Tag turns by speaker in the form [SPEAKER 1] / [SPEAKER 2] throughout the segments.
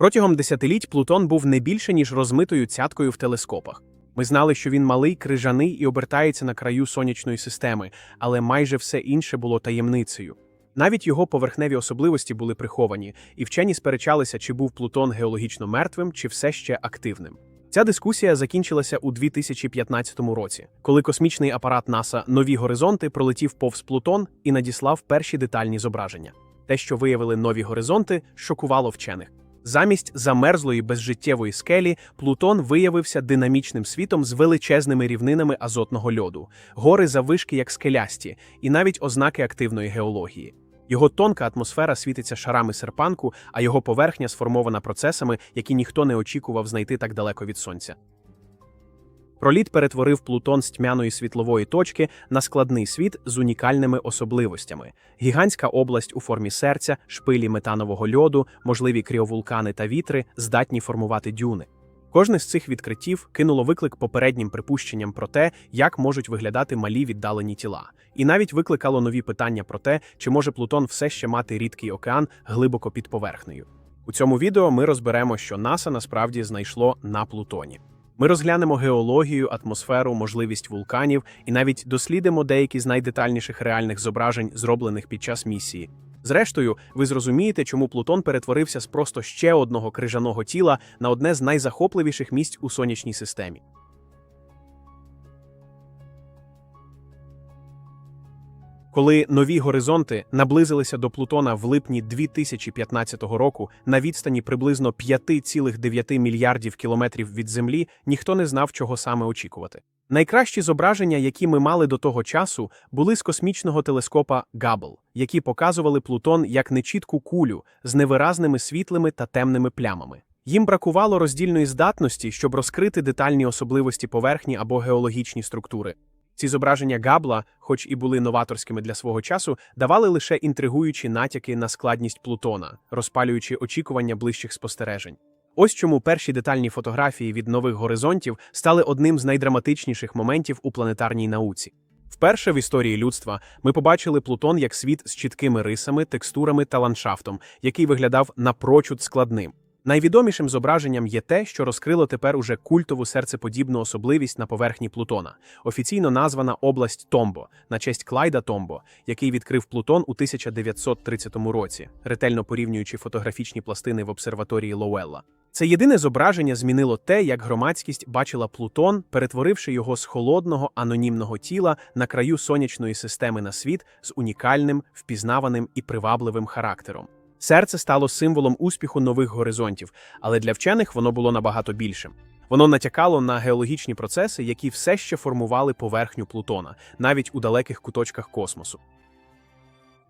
[SPEAKER 1] Протягом десятиліть Плутон був не більше, ніж розмитою цяткою в телескопах. Ми знали, що він малий, крижаний і обертається на краю сонячної системи, але майже все інше було таємницею. Навіть його поверхневі особливості були приховані, і вчені сперечалися, чи був Плутон геологічно мертвим, чи все ще активним. Ця дискусія закінчилася у 2015 році, коли космічний апарат НАСА Нові горизонти пролетів повз Плутон і надіслав перші детальні зображення. Те, що виявили нові горизонти, шокувало вчених. Замість замерзлої безжиттєвої скелі Плутон виявився динамічним світом з величезними рівнинами азотного льоду, гори завишки як скелясті, і навіть ознаки активної геології. Його тонка атмосфера світиться шарами серпанку, а його поверхня сформована процесами, які ніхто не очікував знайти так далеко від сонця. Проліт перетворив Плутон з тьмяної світлової точки на складний світ з унікальними особливостями: гігантська область у формі серця, шпилі метанового льоду, можливі кріовулкани та вітри, здатні формувати дюни. Кожне з цих відкриттів кинуло виклик попереднім припущенням про те, як можуть виглядати малі віддалені тіла, і навіть викликало нові питання про те, чи може Плутон все ще мати рідкий океан глибоко під поверхнею. У цьому відео ми розберемо, що НАСА насправді знайшло на Плутоні. Ми розглянемо геологію, атмосферу, можливість вулканів і навіть дослідимо деякі з найдетальніших реальних зображень, зроблених під час місії. Зрештою, ви зрозумієте, чому Плутон перетворився з просто ще одного крижаного тіла на одне з найзахопливіших місць у сонячній системі. Коли нові горизонти наблизилися до Плутона в липні 2015 року на відстані приблизно 5,9 мільярдів кілометрів від Землі, ніхто не знав, чого саме очікувати. Найкращі зображення, які ми мали до того часу, були з космічного телескопа Габл, які показували Плутон як нечітку кулю з невиразними світлими та темними плямами. Їм бракувало роздільної здатності, щоб розкрити детальні особливості поверхні або геологічні структури. Ці зображення Габла, хоч і були новаторськими для свого часу, давали лише інтригуючі натяки на складність Плутона, розпалюючи очікування ближчих спостережень. Ось чому перші детальні фотографії від нових горизонтів стали одним з найдраматичніших моментів у планетарній науці. Вперше в історії людства ми побачили Плутон як світ з чіткими рисами, текстурами та ландшафтом, який виглядав напрочуд складним. Найвідомішим зображенням є те, що розкрило тепер уже культову серцеподібну особливість на поверхні Плутона, офіційно названа область Томбо на честь Клайда Томбо, який відкрив Плутон у 1930 році, ретельно порівнюючи фотографічні пластини в обсерваторії Лоуелла. Це єдине зображення змінило те, як громадськість бачила Плутон, перетворивши його з холодного анонімного тіла на краю сонячної системи на світ з унікальним, впізнаваним і привабливим характером. Серце стало символом успіху нових горизонтів, але для вчених воно було набагато більшим. Воно натякало на геологічні процеси, які все ще формували поверхню Плутона, навіть у далеких куточках космосу.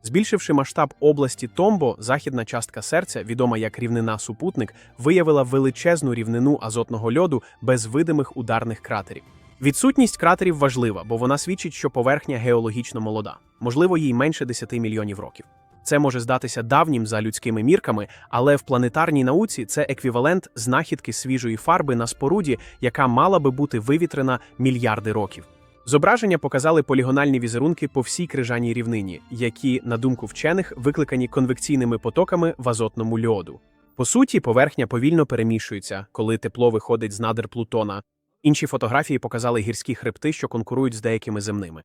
[SPEAKER 1] Збільшивши масштаб області Томбо, західна частка серця, відома як рівнина супутник, виявила величезну рівнину азотного льоду без видимих ударних кратерів. Відсутність кратерів важлива, бо вона свідчить, що поверхня геологічно молода, можливо, їй менше 10 мільйонів років. Це може здатися давнім за людськими мірками, але в планетарній науці це еквівалент знахідки свіжої фарби на споруді, яка мала би бути вивітрена мільярди років. Зображення показали полігональні візерунки по всій крижаній рівнині, які, на думку вчених, викликані конвекційними потоками в азотному льоду. По суті, поверхня повільно перемішується, коли тепло виходить з надр Плутона. Інші фотографії показали гірські хребти, що конкурують з деякими земними.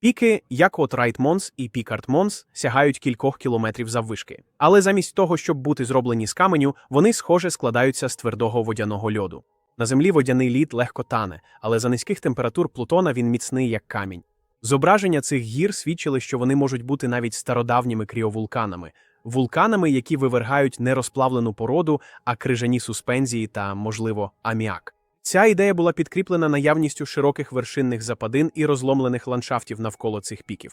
[SPEAKER 1] Піки, як от Райт Монс і Пікарт Монс, сягають кількох кілометрів заввишки. Але замість того, щоб бути зроблені з каменю, вони, схоже, складаються з твердого водяного льоду. На землі водяний лід легко тане, але за низьких температур Плутона він міцний як камінь. Зображення цих гір свідчили, що вони можуть бути навіть стародавніми кріовулканами, вулканами, які вивергають не розплавлену породу, а крижані суспензії та, можливо, аміак. Ця ідея була підкріплена наявністю широких вершинних западин і розломлених ландшафтів навколо цих піків.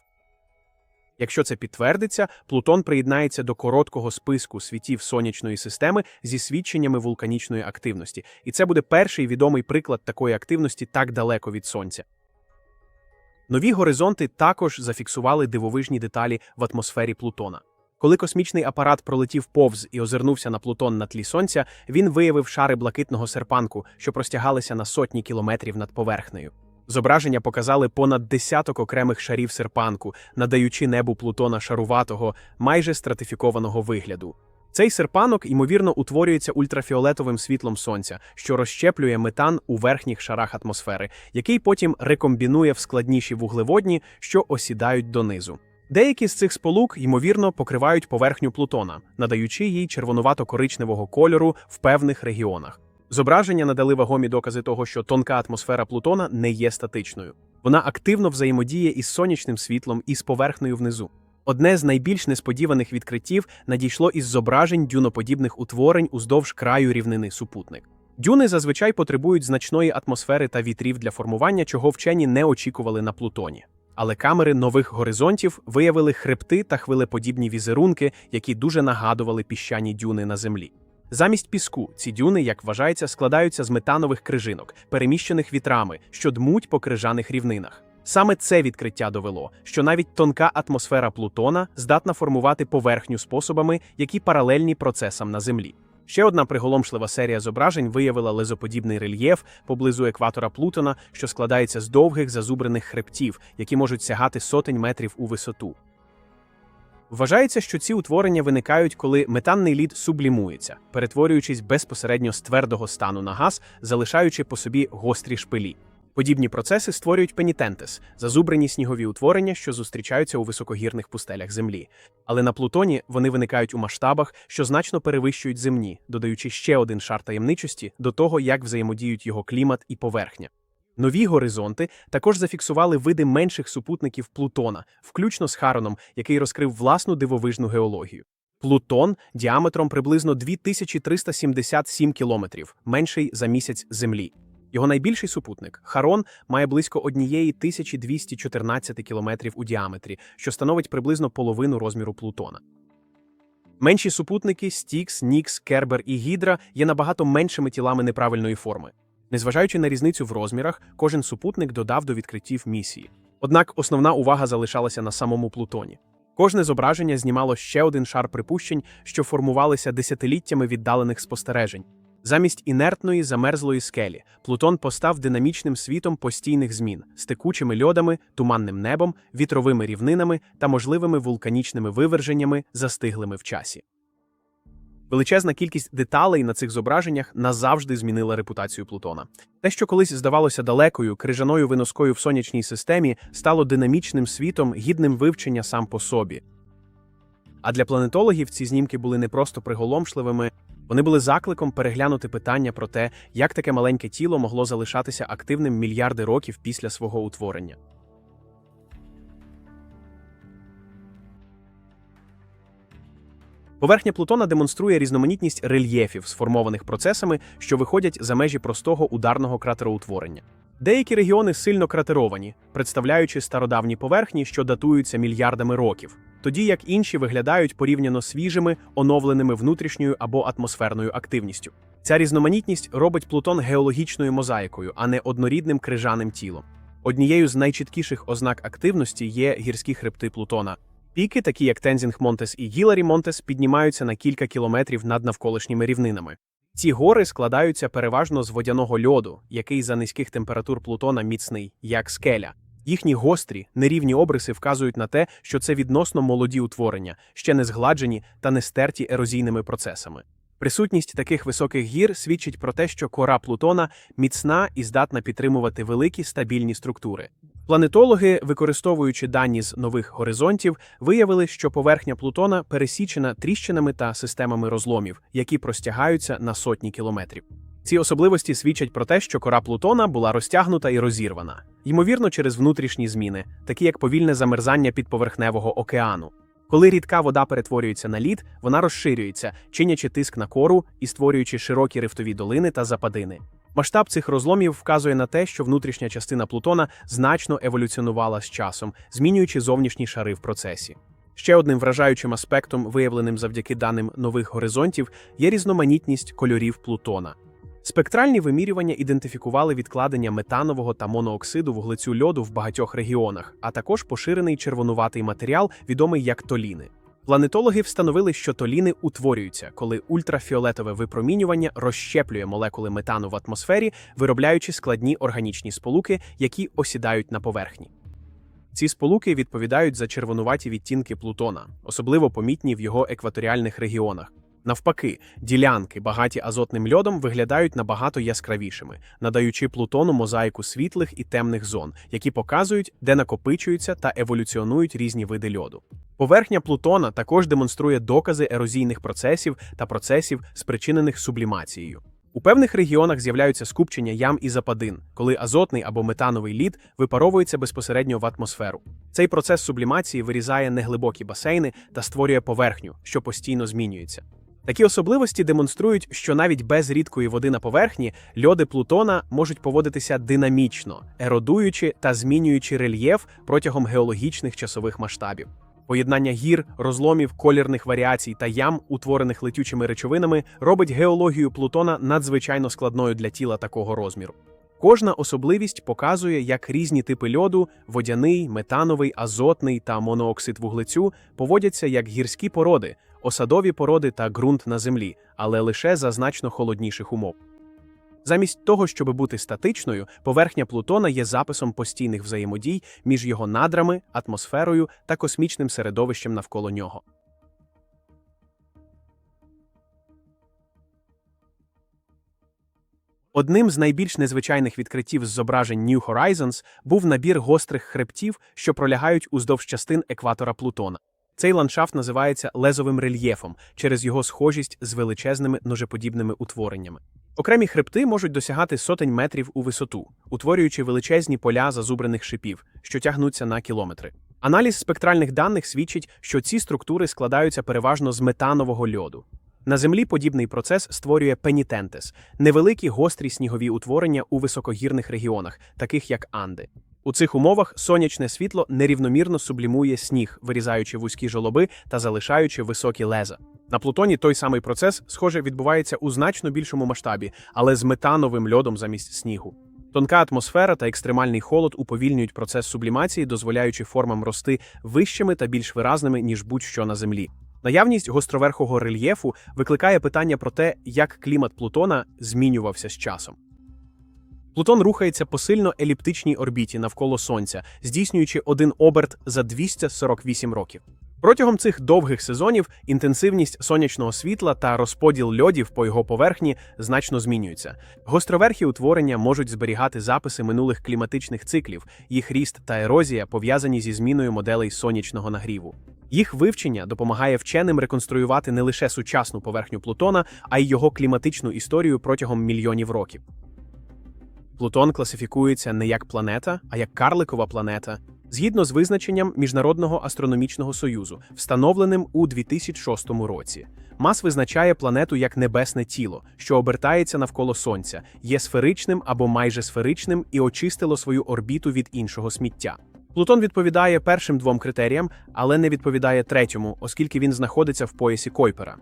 [SPEAKER 1] Якщо це підтвердиться, Плутон приєднається до короткого списку світів сонячної системи зі свідченнями вулканічної активності, і це буде перший відомий приклад такої активності так далеко від сонця. Нові горизонти також зафіксували дивовижні деталі в атмосфері Плутона. Коли космічний апарат пролетів повз і озирнувся на Плутон на тлі сонця, він виявив шари блакитного серпанку, що простягалися на сотні кілометрів над поверхнею. Зображення показали понад десяток окремих шарів серпанку, надаючи небу Плутона шаруватого, майже стратифікованого вигляду. Цей серпанок, ймовірно, утворюється ультрафіолетовим світлом сонця, що розщеплює метан у верхніх шарах атмосфери, який потім рекомбінує в складніші вуглеводні, що осідають донизу. Деякі з цих сполук, ймовірно, покривають поверхню Плутона, надаючи їй червонувато-коричневого кольору в певних регіонах. Зображення надали вагомі докази того, що тонка атмосфера Плутона не є статичною. Вона активно взаємодіє із сонячним світлом і з поверхнею внизу. Одне з найбільш несподіваних відкриттів надійшло із зображень дюноподібних утворень уздовж краю рівнини супутник. Дюни зазвичай потребують значної атмосфери та вітрів для формування, чого вчені не очікували на Плутоні. Але камери нових горизонтів виявили хребти та хвилеподібні візерунки, які дуже нагадували піщані дюни на землі. Замість піску ці дюни, як вважається, складаються з метанових крижинок, переміщених вітрами, що дмуть по крижаних рівнинах. Саме це відкриття довело, що навіть тонка атмосфера Плутона здатна формувати поверхню способами, які паралельні процесам на Землі. Ще одна приголомшлива серія зображень виявила лезоподібний рельєф поблизу екватора Плутона, що складається з довгих зазубрених хребтів, які можуть сягати сотень метрів у висоту. Вважається, що ці утворення виникають, коли метанний лід сублімується, перетворюючись безпосередньо з твердого стану на газ, залишаючи по собі гострі шпилі. Подібні процеси створюють пенітентес зазубрені снігові утворення, що зустрічаються у високогірних пустелях Землі. Але на Плутоні вони виникають у масштабах, що значно перевищують земні, додаючи ще один шар таємничості до того, як взаємодіють його клімат і поверхня. Нові горизонти також зафіксували види менших супутників Плутона, включно з Хароном, який розкрив власну дивовижну геологію. Плутон діаметром приблизно 2377 кілометрів, менший за місяць Землі. Його найбільший супутник Харон має близько 1214 кілометрів у діаметрі, що становить приблизно половину розміру Плутона. Менші супутники Стікс, Нікс, Кербер і Гідра є набагато меншими тілами неправильної форми. Незважаючи на різницю в розмірах, кожен супутник додав до відкриттів місії. Однак основна увага залишалася на самому Плутоні. Кожне зображення знімало ще один шар припущень, що формувалися десятиліттями віддалених спостережень. Замість інертної замерзлої скелі Плутон постав динамічним світом постійних змін з текучими льодами, туманним небом, вітровими рівнинами та можливими вулканічними виверженнями, застиглими в часі. Величезна кількість деталей на цих зображеннях назавжди змінила репутацію Плутона. Те, що колись здавалося далекою, крижаною виноскою в сонячній системі, стало динамічним світом, гідним вивчення сам по собі. А для планетологів ці знімки були не просто приголомшливими, вони були закликом переглянути питання про те, як таке маленьке тіло могло залишатися активним мільярди років після свого утворення. Поверхня Плутона демонструє різноманітність рельєфів, сформованих процесами, що виходять за межі простого ударного кратероутворення. Деякі регіони сильно кратеровані, представляючи стародавні поверхні, що датуються мільярдами років, тоді як інші виглядають порівняно свіжими, оновленими внутрішньою або атмосферною активністю. Ця різноманітність робить Плутон геологічною мозаїкою, а не однорідним крижаним тілом. Однією з найчіткіших ознак активності є гірські хребти Плутона. Піки, такі як Тензінг Монтес і Гіларі Монтес, піднімаються на кілька кілометрів над навколишніми рівнинами. Ці гори складаються переважно з водяного льоду, який за низьких температур Плутона міцний, як скеля. Їхні гострі, нерівні обриси вказують на те, що це відносно молоді утворення, ще не згладжені та не стерті ерозійними процесами. Присутність таких високих гір свідчить про те, що кора Плутона міцна і здатна підтримувати великі стабільні структури. Планетологи, використовуючи дані з нових горизонтів, виявили, що поверхня Плутона пересічена тріщинами та системами розломів, які простягаються на сотні кілометрів. Ці особливості свідчать про те, що кора Плутона була розтягнута і розірвана, ймовірно, через внутрішні зміни, такі як повільне замерзання підповерхневого океану. Коли рідка вода перетворюється на лід, вона розширюється, чинячи тиск на кору і створюючи широкі рифтові долини та западини. Масштаб цих розломів вказує на те, що внутрішня частина Плутона значно еволюціонувала з часом, змінюючи зовнішні шари в процесі. Ще одним вражаючим аспектом, виявленим завдяки даним нових горизонтів, є різноманітність кольорів Плутона. Спектральні вимірювання ідентифікували відкладення метанового та монооксиду вуглецю льоду в багатьох регіонах, а також поширений червонуватий матеріал, відомий як толіни. Планетологи встановили, що толіни утворюються, коли ультрафіолетове випромінювання розщеплює молекули метану в атмосфері, виробляючи складні органічні сполуки, які осідають на поверхні. Ці сполуки відповідають за червонуваті відтінки Плутона, особливо помітні в його екваторіальних регіонах. Навпаки, ділянки, багаті азотним льодом, виглядають набагато яскравішими, надаючи Плутону мозаїку світлих і темних зон, які показують, де накопичуються та еволюціонують різні види льоду. Поверхня Плутона також демонструє докази ерозійних процесів та процесів, спричинених сублімацією. У певних регіонах з'являються скупчення ям і западин, коли азотний або метановий лід випаровується безпосередньо в атмосферу. Цей процес сублімації вирізає неглибокі басейни та створює поверхню, що постійно змінюється. Такі особливості демонструють, що навіть без рідкої води на поверхні льоди Плутона можуть поводитися динамічно, еродуючи та змінюючи рельєф протягом геологічних часових масштабів. Поєднання гір, розломів, колірних варіацій та ям, утворених летючими речовинами, робить геологію Плутона надзвичайно складною для тіла такого розміру. Кожна особливість показує, як різні типи льоду водяний, метановий, азотний та монооксид вуглецю поводяться як гірські породи, осадові породи та ґрунт на землі, але лише за значно холодніших умов. Замість того, щоб бути статичною, поверхня Плутона є записом постійних взаємодій між його надрами, атмосферою та космічним середовищем навколо нього. Одним з найбільш незвичайних відкриттів з зображень New Horizons був набір гострих хребтів, що пролягають уздовж частин екватора Плутона. Цей ландшафт називається лезовим рельєфом через його схожість з величезними ножеподібними утвореннями. Окремі хребти можуть досягати сотень метрів у висоту, утворюючи величезні поля зазубрених шипів, що тягнуться на кілометри. Аналіз спектральних даних свідчить, що ці структури складаються переважно з метанового льоду. На землі подібний процес створює пенітентес невеликі гострі снігові утворення у високогірних регіонах, таких як Анди. У цих умовах сонячне світло нерівномірно сублімує сніг, вирізаючи вузькі жолоби та залишаючи високі леза. На Плутоні той самий процес, схоже, відбувається у значно більшому масштабі, але з метановим льодом замість снігу. Тонка атмосфера та екстремальний холод уповільнюють процес сублімації, дозволяючи формам рости вищими та більш виразними, ніж будь-що на землі. Наявність гостроверхого рельєфу викликає питання про те, як клімат Плутона змінювався з часом. Плутон рухається по сильно еліптичній орбіті навколо Сонця, здійснюючи один оберт за 248 років. Протягом цих довгих сезонів інтенсивність сонячного світла та розподіл льодів по його поверхні значно змінюються. Гостроверхі утворення можуть зберігати записи минулих кліматичних циклів, їх ріст та ерозія пов'язані зі зміною моделей сонячного нагріву. Їх вивчення допомагає вченим реконструювати не лише сучасну поверхню Плутона, а й його кліматичну історію протягом мільйонів років. Плутон класифікується не як планета, а як карликова планета, згідно з визначенням Міжнародного астрономічного союзу, встановленим у 2006 році. Мас визначає планету як небесне тіло, що обертається навколо Сонця, є сферичним або майже сферичним і очистило свою орбіту від іншого сміття. Плутон відповідає першим двом критеріям, але не відповідає третьому, оскільки він знаходиться в поясі Койпера.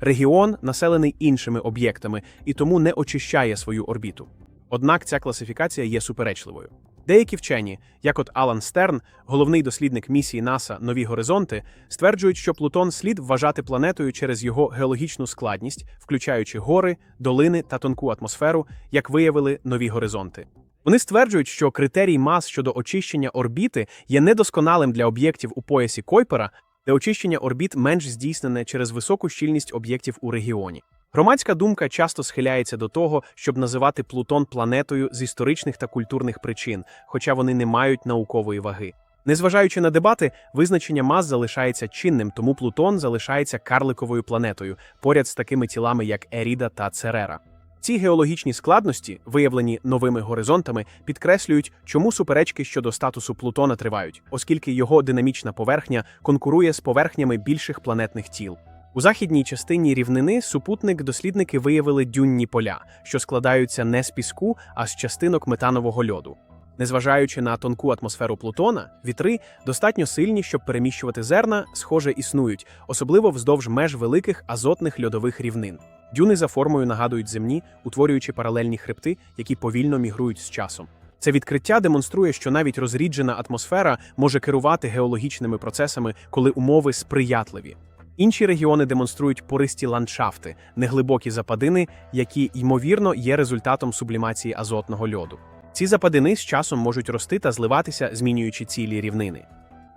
[SPEAKER 1] Регіон населений іншими об'єктами і тому не очищає свою орбіту. Однак ця класифікація є суперечливою. Деякі вчені, як от Алан Стерн, головний дослідник місії НАСА Нові Горизонти, стверджують, що Плутон слід вважати планетою через його геологічну складність, включаючи гори, долини та тонку атмосферу, як виявили нові горизонти. Вони стверджують, що критерій мас щодо очищення орбіти є недосконалим для об'єктів у поясі Койпера, де очищення орбіт менш здійснене через високу щільність об'єктів у регіоні. Громадська думка часто схиляється до того, щоб називати Плутон планетою з історичних та культурних причин, хоча вони не мають наукової ваги. Незважаючи на дебати, визначення мас залишається чинним, тому Плутон залишається карликовою планетою поряд з такими тілами, як Еріда та Церера. Ці геологічні складності, виявлені новими горизонтами, підкреслюють, чому суперечки щодо статусу Плутона тривають, оскільки його динамічна поверхня конкурує з поверхнями більших планетних тіл. У західній частині рівнини супутник дослідники виявили дюнні поля, що складаються не з піску, а з частинок метанового льоду. Незважаючи на тонку атмосферу Плутона, вітри достатньо сильні, щоб переміщувати зерна, схоже, існують, особливо вздовж меж великих азотних льодових рівнин. Дюни за формою нагадують земні, утворюючи паралельні хребти, які повільно мігрують з часом. Це відкриття демонструє, що навіть розріджена атмосфера може керувати геологічними процесами, коли умови сприятливі. Інші регіони демонструють пористі ландшафти, неглибокі западини, які, ймовірно, є результатом сублімації азотного льоду. Ці западини з часом можуть рости та зливатися, змінюючи цілі рівнини.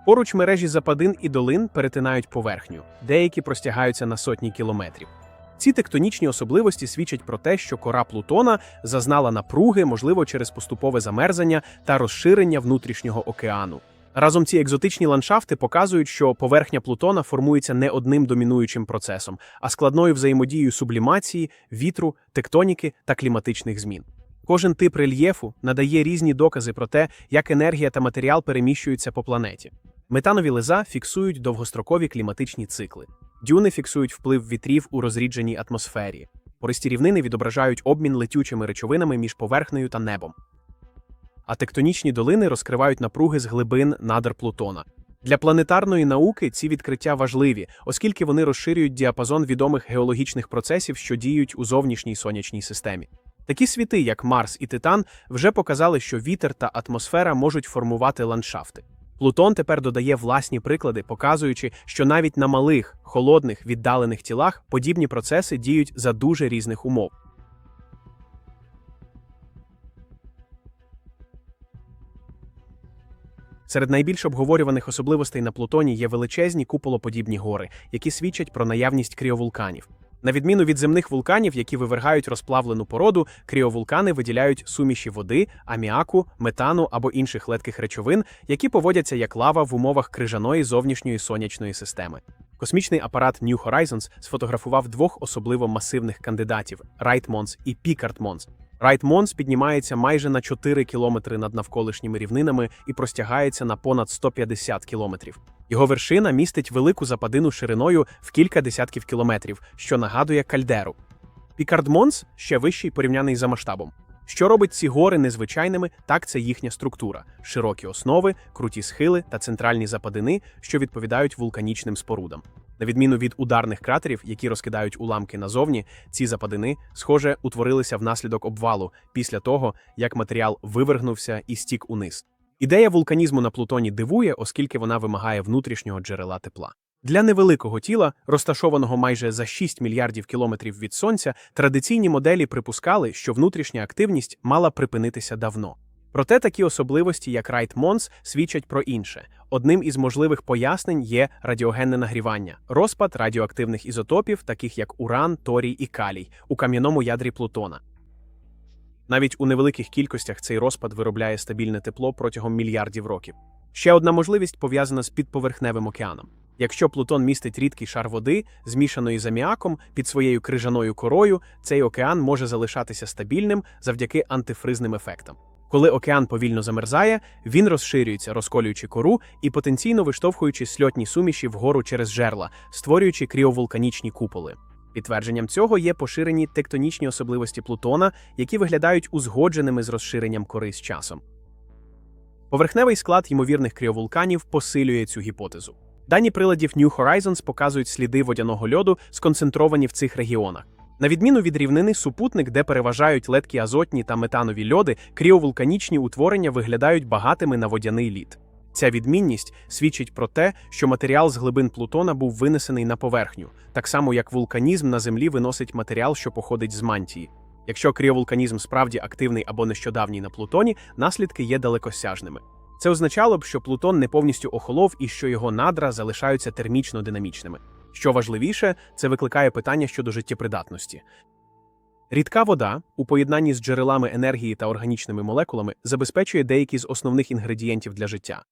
[SPEAKER 1] Поруч мережі западин і долин перетинають поверхню, деякі простягаються на сотні кілометрів. Ці тектонічні особливості свідчать про те, що кора Плутона зазнала напруги, можливо, через поступове замерзання та розширення внутрішнього океану. Разом ці екзотичні ландшафти показують, що поверхня Плутона формується не одним домінуючим процесом, а складною взаємодією сублімації, вітру, тектоніки та кліматичних змін. Кожен тип рельєфу надає різні докази про те, як енергія та матеріал переміщуються по планеті. Метанові леза фіксують довгострокові кліматичні цикли. Дюни фіксують вплив вітрів у розрідженій атмосфері. Пористі рівнини відображають обмін летючими речовинами між поверхнею та небом. А тектонічні долини розкривають напруги з глибин надр Плутона. Для планетарної науки ці відкриття важливі, оскільки вони розширюють діапазон відомих геологічних процесів, що діють у зовнішній сонячній системі. Такі світи, як Марс і Титан, вже показали, що вітер та атмосфера можуть формувати ландшафти. Плутон тепер додає власні приклади, показуючи, що навіть на малих, холодних, віддалених тілах подібні процеси діють за дуже різних умов. Серед найбільш обговорюваних особливостей на Плутоні є величезні куполоподібні гори, які свідчать про наявність кріовулканів. На відміну від земних вулканів, які вивергають розплавлену породу, кріовулкани виділяють суміші води, аміаку, метану або інших летких речовин, які поводяться як лава в умовах крижаної зовнішньої сонячної системи. Космічний апарат New Horizons сфотографував двох особливо масивних кандидатів Райт Монс і Пікард Монс. Райт Монс піднімається майже на 4 кілометри над навколишніми рівнинами і простягається на понад 150 кілометрів. Його вершина містить велику западину шириною в кілька десятків кілометрів, що нагадує кальдеру. Пікард Монс ще вищий порівняний за масштабом. Що робить ці гори незвичайними, так це їхня структура: широкі основи, круті схили та центральні западини, що відповідають вулканічним спорудам. На відміну від ударних кратерів, які розкидають уламки назовні, ці западини, схоже, утворилися внаслідок обвалу після того, як матеріал вивергнувся і стік униз. Ідея вулканізму на Плутоні дивує, оскільки вона вимагає внутрішнього джерела тепла. Для невеликого тіла, розташованого майже за 6 мільярдів кілометрів від сонця, традиційні моделі припускали, що внутрішня активність мала припинитися давно. Проте такі особливості, як Райт Монс, свідчать про інше. Одним із можливих пояснень є радіогенне нагрівання, розпад радіоактивних ізотопів, таких як уран, торій і калій, у кам'яному ядрі Плутона. Навіть у невеликих кількостях цей розпад виробляє стабільне тепло протягом мільярдів років. Ще одна можливість пов'язана з підповерхневим океаном. Якщо Плутон містить рідкий шар води, змішаної з аміаком під своєю крижаною корою, цей океан може залишатися стабільним завдяки антифризним ефектам. Коли океан повільно замерзає, він розширюється, розколюючи кору і потенційно виштовхуючи сльотні суміші вгору через жерла, створюючи кріовулканічні куполи. Підтвердженням цього є поширені тектонічні особливості Плутона, які виглядають узгодженими з розширенням кори з часом. Поверхневий склад ймовірних кріовулканів посилює цю гіпотезу. Дані приладів New Horizons показують сліди водяного льоду, сконцентровані в цих регіонах. На відміну від рівнини супутник, де переважають ледкі азотні та метанові льоди, кріовулканічні утворення виглядають багатими на водяний лід. Ця відмінність свідчить про те, що матеріал з глибин Плутона був винесений на поверхню, так само як вулканізм на Землі виносить матеріал, що походить з мантії. Якщо кріовулканізм справді активний або нещодавній на Плутоні, наслідки є далекосяжними. Це означало б, що Плутон не повністю охолов і що його надра залишаються термічно динамічними. Що важливіше, це викликає питання щодо життєпридатності. Рідка вода у поєднанні з джерелами енергії та органічними молекулами забезпечує деякі з основних інгредієнтів для життя.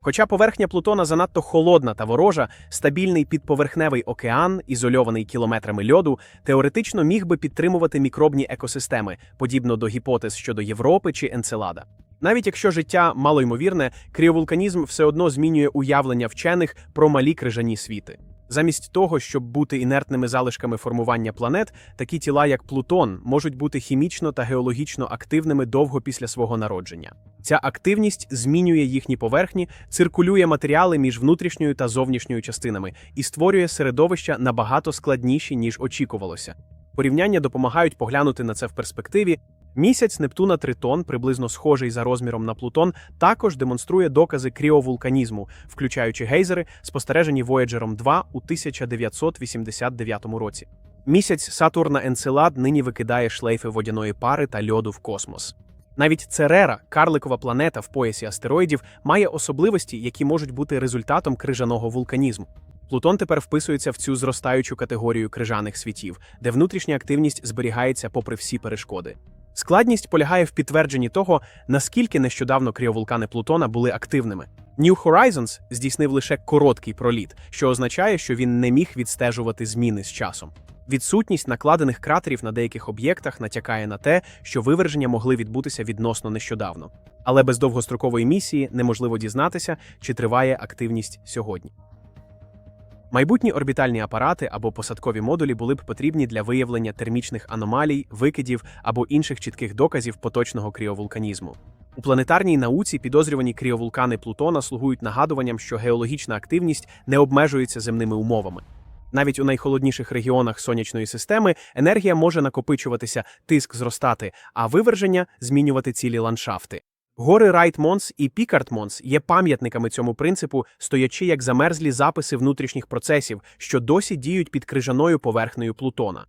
[SPEAKER 1] Хоча поверхня Плутона занадто холодна та ворожа, стабільний підповерхневий океан, ізольований кілометрами льоду, теоретично міг би підтримувати мікробні екосистеми, подібно до гіпотез щодо Європи чи Енцелада. Навіть якщо життя малоймовірне, кріовулканізм все одно змінює уявлення вчених про малі крижані світи. Замість того, щоб бути інертними залишками формування планет, такі тіла, як Плутон, можуть бути хімічно та геологічно активними довго після свого народження. Ця активність змінює їхні поверхні, циркулює матеріали між внутрішньою та зовнішньою частинами і створює середовища набагато складніші, ніж очікувалося. Порівняння допомагають поглянути на це в перспективі. Місяць Нептуна Тритон, приблизно схожий за розміром на Плутон, також демонструє докази кріовулканізму, включаючи гейзери, спостережені Voyager 2 у 1989 році. Місяць Сатурна Енцелад нині викидає шлейфи водяної пари та льоду в космос. Навіть Церера, карликова планета в поясі астероїдів, має особливості, які можуть бути результатом крижаного вулканізму. Плутон тепер вписується в цю зростаючу категорію крижаних світів, де внутрішня активність зберігається попри всі перешкоди. Складність полягає в підтвердженні того, наскільки нещодавно кріовулкани Плутона були активними. New Horizons здійснив лише короткий проліт, що означає, що він не міг відстежувати зміни з часом. Відсутність накладених кратерів на деяких об'єктах натякає на те, що виверження могли відбутися відносно нещодавно. Але без довгострокової місії неможливо дізнатися, чи триває активність сьогодні. Майбутні орбітальні апарати або посадкові модулі були б потрібні для виявлення термічних аномалій, викидів або інших чітких доказів поточного кріовулканізму. У планетарній науці підозрювані кріовулкани Плутона слугують нагадуванням, що геологічна активність не обмежується земними умовами. Навіть у найхолодніших регіонах сонячної системи енергія може накопичуватися, тиск зростати, а виверження змінювати цілі ландшафти. Гори Райт-Монс і Пікарт-Монс є пам'ятниками цьому принципу, стоячи як замерзлі записи внутрішніх процесів, що досі діють під крижаною поверхнею Плутона.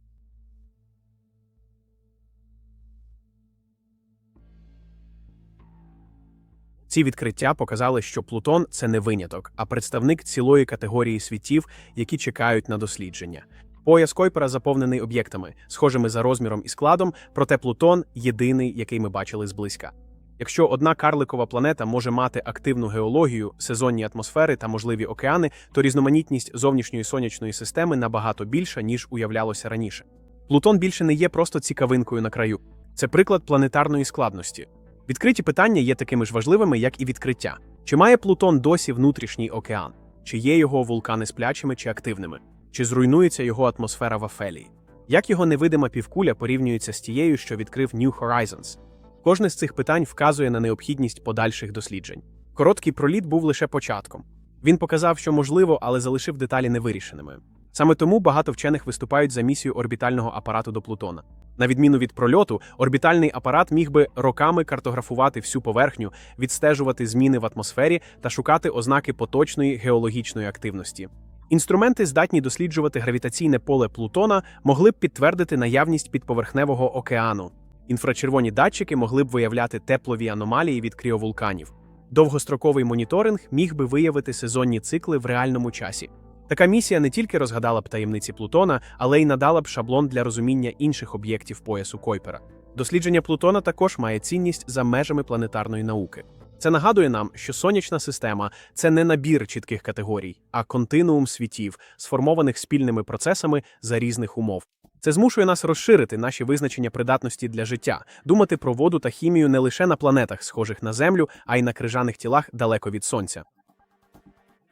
[SPEAKER 1] Ці відкриття показали, що Плутон це не виняток, а представник цілої категорії світів, які чекають на дослідження. Пояс Койпера заповнений об'єктами, схожими за розміром і складом, проте Плутон єдиний, який ми бачили зблизька. Якщо одна карликова планета може мати активну геологію, сезонні атмосфери та можливі океани, то різноманітність зовнішньої сонячної системи набагато більша, ніж уявлялося раніше. Плутон більше не є просто цікавинкою на краю. Це приклад планетарної складності. Відкриті питання є такими ж важливими, як і відкриття. Чи має Плутон досі внутрішній океан? Чи є його вулкани сплячими чи активними? Чи зруйнується його атмосфера в Афелії? Як його невидима півкуля порівнюється з тією, що відкрив New Horizons? Кожне з цих питань вказує на необхідність подальших досліджень. Короткий проліт був лише початком. Він показав, що можливо, але залишив деталі невирішеними. Саме тому багато вчених виступають за місію орбітального апарату до Плутона. На відміну від прольоту, орбітальний апарат міг би роками картографувати всю поверхню, відстежувати зміни в атмосфері та шукати ознаки поточної геологічної активності. Інструменти, здатні досліджувати гравітаційне поле Плутона, могли б підтвердити наявність підповерхневого океану. Інфрачервоні датчики могли б виявляти теплові аномалії від кріовулканів. Довгостроковий моніторинг міг би виявити сезонні цикли в реальному часі. Така місія не тільки розгадала б таємниці Плутона, але й надала б шаблон для розуміння інших об'єктів поясу Койпера. Дослідження Плутона також має цінність за межами планетарної науки. Це нагадує нам, що сонячна система це не набір чітких категорій, а континуум світів, сформованих спільними процесами за різних умов. Це змушує нас розширити наші визначення придатності для життя, думати про воду та хімію не лише на планетах, схожих на Землю, а й на крижаних тілах далеко від сонця.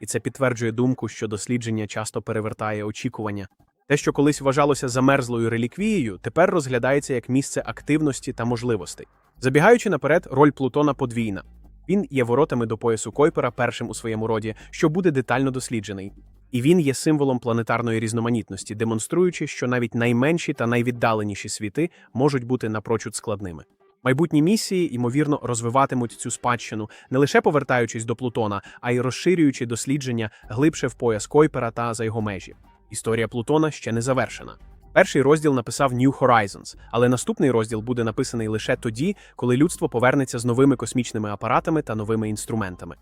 [SPEAKER 1] І це підтверджує думку, що дослідження часто перевертає очікування. Те, що колись вважалося замерзлою реліквією, тепер розглядається як місце активності та можливостей. Забігаючи наперед, роль Плутона подвійна. Він є воротами до поясу Койпера першим у своєму роді, що буде детально досліджений. І він є символом планетарної різноманітності, демонструючи, що навіть найменші та найвіддаленіші світи можуть бути напрочуд складними. Майбутні місії, ймовірно, розвиватимуть цю спадщину, не лише повертаючись до Плутона, а й розширюючи дослідження глибше в пояс Койпера та за його межі. Історія Плутона ще не завершена. Перший розділ написав New Horizons, але наступний розділ буде написаний лише тоді, коли людство повернеться з новими космічними апаратами та новими інструментами.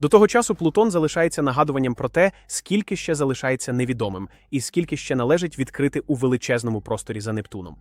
[SPEAKER 1] До того часу Плутон залишається нагадуванням про те, скільки ще залишається невідомим, і скільки ще належить відкрити у величезному просторі за Нептуном.